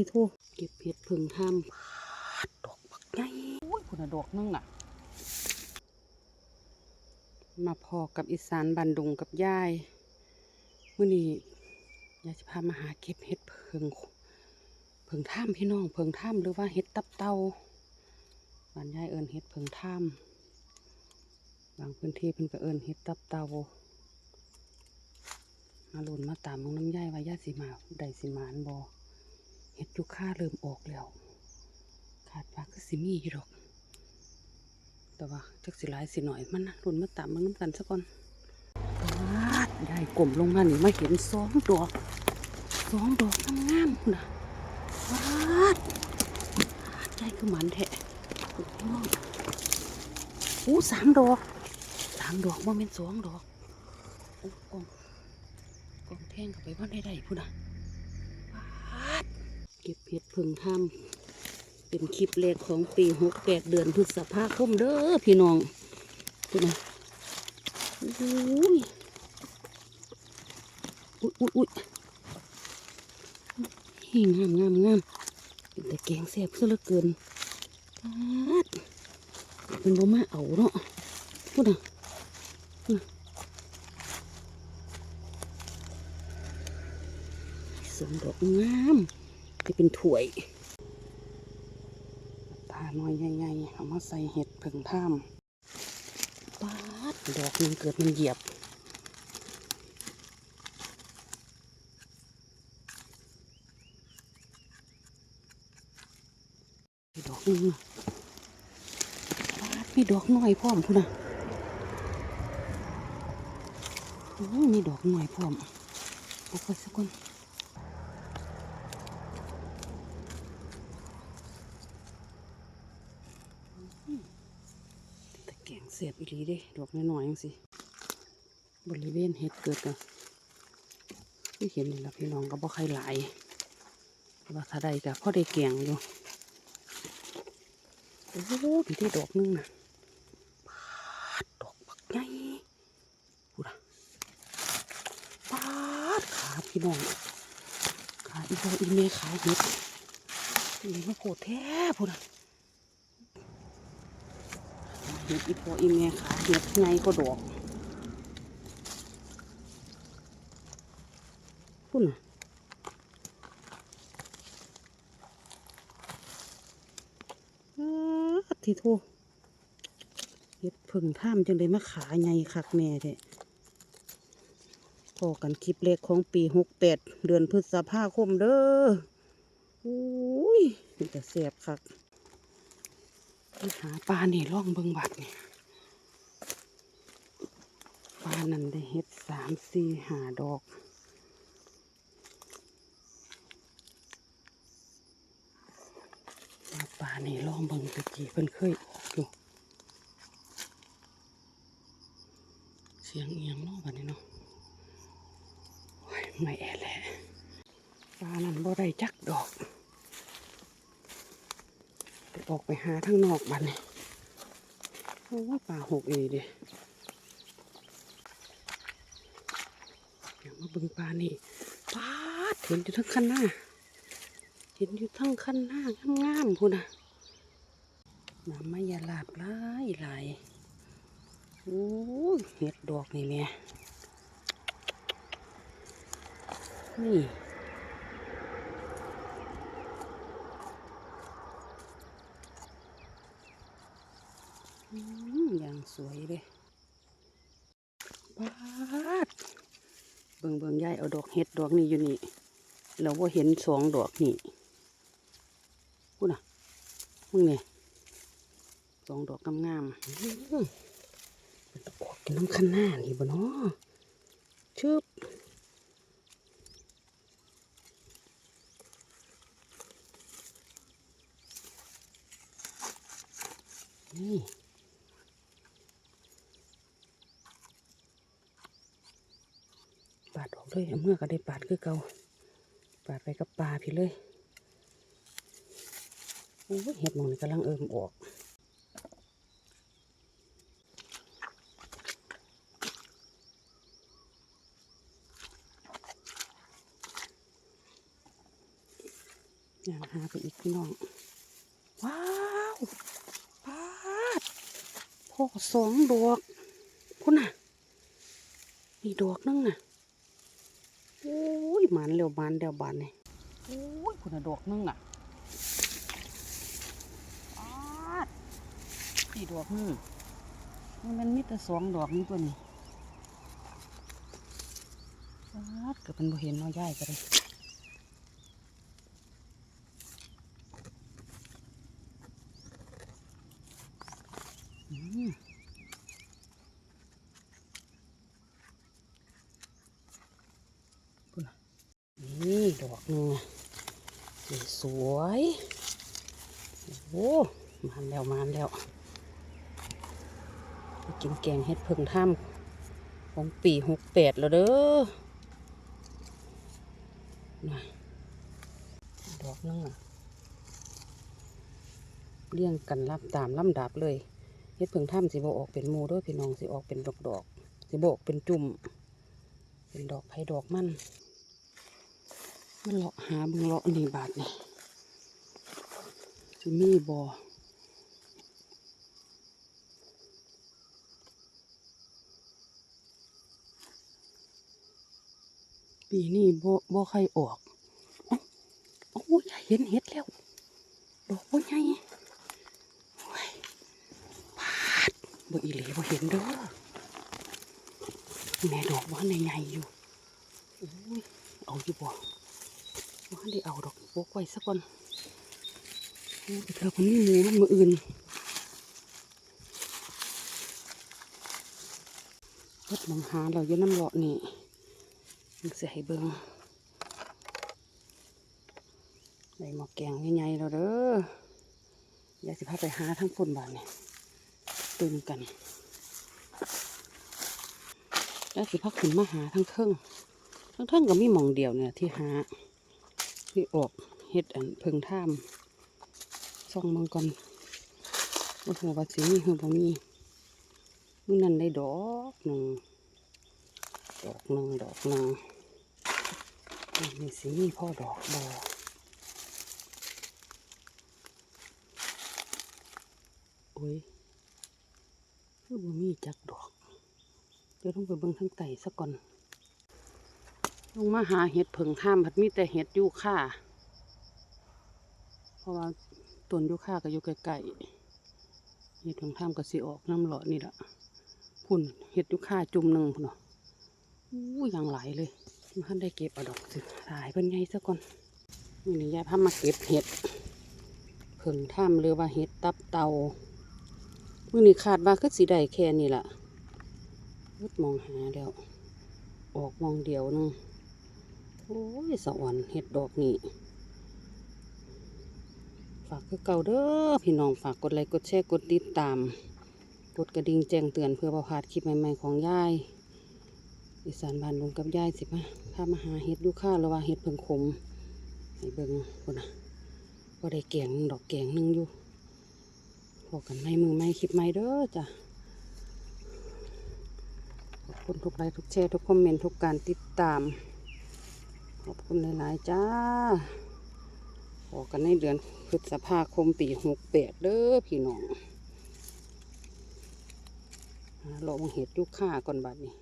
ที่โทเก็บเห็ดพึ่งทำดอกบักใหญ่โอ้ยคุณดอกนึงน่ะ มาพอกับอีสานบันดุงกับยายมื่อนี้ยายจะพามาหาเก็บเห็ดเพิงเพิงท่ามพี่น้องเพิงท่ามหรือว่าเห็ดตับเตาบ้านยายเอิญเห็ดเพิงท่ามบางพื้นที่เพิ่นก็เอิญเห็ดตับเตามาลุนมาตามมองน้ำยายว่ายาสิมาได้สิมานบอ เห็ดยุค่าเริ่มออกแล้ว ขาดปลาก็สิมีอยู่ดอก แต่ว่าจักสิหลายสิหน่อยมันนะรุ่นมาตามมันน้ำกันซะก่อนวาดได้กลมลงมานี่มาเห็นสองดอกสองดอกงามๆนะวาดวาดได้คือมันแทะอู้สามดอกสามดอกว่าเป็นสองดอกกองกองแท่งเข้าไปว่าได้ได้พุ่นะ ก็บเห็ดพึ่งทำเป็นคลิปแรกของปีหกแปดเดือนพฤษภาคมเด้อพี่น้องดูนะอุ้ยอุ้ยอุ้ยอุ้ยเฮ้ยงามงามงามเป็นแต่แกงแซ่บซะเหลือเกินปาดเป็นบ่มาเอาเนาะพูดนะพูดนะสมดอกงาม จะเป็นถ้วยตาหน่อยใหญ่ๆเอามาใส่เห็ดผึ่งท่ามปาดดอกหนึงเกิดมันเหยียบดอกนึงอะปาดมีดอกหน้อยพร้อมพุ่นนะโอ้มีดอกหน้อยพร้อมเอาไปสักคน แต่แกงเสียบอีหลีเด้ดอกน้อยๆจังสิบริเวณเห็ดเกิดกันไม่เห็นนี่ละพี่น้องก็บ่ใครหลายว่าถ้าใดก็พอได้แกงอยู่โอ้โหมีได้ดอกหนึงนะปาดดอกบักใหญ่พูดอะปาดขาพี่น้องขาอีโบอีเมขาเห็ดนี่มาโผล่แท้พูดอะ ห็ดอีพออีเมียขาเห็ดไงก็ดอกพุ่นน่ะอ๊าดที่โทเห็ดผึ่งท่ามจังเลยมาขาไงคักแน่เด้พอกันคลิปเล็กของปีหกแปดเดือนพฤษภาคมเด้ออุ้ยมันจะเสียบคัก หาปลานี่ล่องเบิงบัดนี่ปลานั่นได้เฮ็ดสามสี่หาดอกปลานี่ล่องเบิงตะกี้เพิ่นเคยออกอยู่เสียงเอียงเนาะบัดนี้เนาะโอ้ยไม่แอแหละปลานั่นบ่ได้จักดอก ไปออกไปหาทางนอกบันนี่โอ้ยป่าหกเอเดิอย่างมาบึงปลานี่ป้าเห็นอยู่ทั้งคันหน้า เห็นอยู่ทั้งคันหน้างามๆพูนนะน้ำมายาลาบหลายหลายโอ้ยเห็ดดอกนี่แม่นี่ อืมอย่าง สวยเลยปาดเบิ่งเบิ่งยายเอาดอกเห็ดดอกนี้อยู่นี่ เราว่าเห็นสองดอกนี่พูดน่ะมึงเนี่ยสองดอกงามๆเป็นตะกอกกินน้ำคันหน้านี่บ่เนาะชึบนี่ ปาดออก เลยเมื่อก็ได้ปาดคือเก่าปาดไปกับปลาพี่เลยโอ้เห็ดหมองนี่กำลังเอิมออกอย่างหาไปอีกพี่น้อง ว้าวปาดพ่อสองดอกพุ่นน่ะนี่ดอกนึงน่ะ หมันเร็วหมันเร็วบานเนี่ยโอ้ยพุ่นน่ะดอกนึงน่ะปาดนี่ดอกนึงมันมันมีแต่สองดอกนี่ตัวนี้ปาดเกิดเป็นบ่เห็นน้อยย่ายก็เลยอืมพุ่นน่ะนี่ด อกหนึงอะนี่สวยโอ้มานแล้วมานแล้วกินแกงเห็ดเพิ่งถ้ำของปีหกแปดแล้วเด้อนะดอกหนึงอะเรียงกันรับตามลำดับเลยเฮ็ดเพิ่งถ้ำสิบออกเป็นมูด้วยพี่น้องสิออกเป็นดอกดอกๆสิบออกเป็นจุ่มเป็นดอกไผ่ดอกมัน มันเลาะหาบิ่งเลาะนี่บาทนี่สิมีบอปีนี้บ่บ่ใครออกอ้าโอ้ยเห็นเห็ดแล้ว ดอกบ่ใหญ่โอ้ยบ่อีหลีบ่เห็นเด้อแม่ดอกว่าในใหญ่อยู่อุ้ยเอาอยู่บ่ ว่าได้เอาดอกโบกไว้สักก่อนเธอคนนี้หมูมันมืออื่นรถมองหาเราอยู่น้ำเลาะนี่มันสิให้เบิ่งได้หมอกแกงใหญ่ๆแล้วเด้ออยากสิพาไปหาทั้งคนบ้านนี่ตึงกันแล้วสิพักขึ้นมาหาทั้งเทิงทั้งเทิงก็มีหมองเดียวเนี่ยที่หา ที่ออกเฮ็ดอันเพิงท่ามส่องมังกรโอ้โหว่าสิมีคือบ่มีมื้อนั้นได้ดอกหนึ่งดอกหนึ่งดอกหนึ่งนี่สิมีพ่อดอกบอโอ้ยคือบ่มีจักดอกเดี๋ยวต้องไปเบิ่งทางไต่ซะก่อน ลงมาหาเห็ดเผิงท่ามพัดมีแต่เห็ดยูค่าเพราะว่าต้นยูค่าก็อยู่ใกลๆเห็ดเผิงท่ามก็สิออกน้ำหล่อนี่แหละพุ่นเห็ดยูค่าจุ่มหนึ่งพุ่นเนาะอู้อย่างหลเลยมันได้เก็บเอาดอกสิสายเป็นไงซะก่อนนี่นี่ยายพามาเก็บเห็ดเผิงท่ามหรือว่าเห็ดตับเตามื่อนี้ขาดว่าคือสีได้แค่นี้ล่ะวดมองหาแล้วออกมองเดียวนึง โอ้ยสวรรค์เห็ดดอกนี่ฝากคือเก่าเด้อพี่น้องฝากกดไลค์กดแชร์กดติดตาม กดกระดิ่งแจ้งเตือนเพื่อประพลาดคลิปใหม่ๆของยายอีสานบ้านลุงกับยายสิมาพามาหาเห็ดอยูค่ารือว่าเห็ดเพิ่งขมให้เบิ่งคนนะว่าได้แกงหนึ่งดอกแกงหนึ่งอยู่พบกันในมือไม่คลิปไม่เด้อจ้ะขอบคุณทุกไลค์ทุกแชร์ทุกคอมเมนต์ทุกการติดตาม ขอบคุณหลาย ๆ จ้า ขอกันในเดือนพฤษภาคมปีหกแปดเด้อพี่น้องหลองเห็ดยุค่าก่อนบัดนี้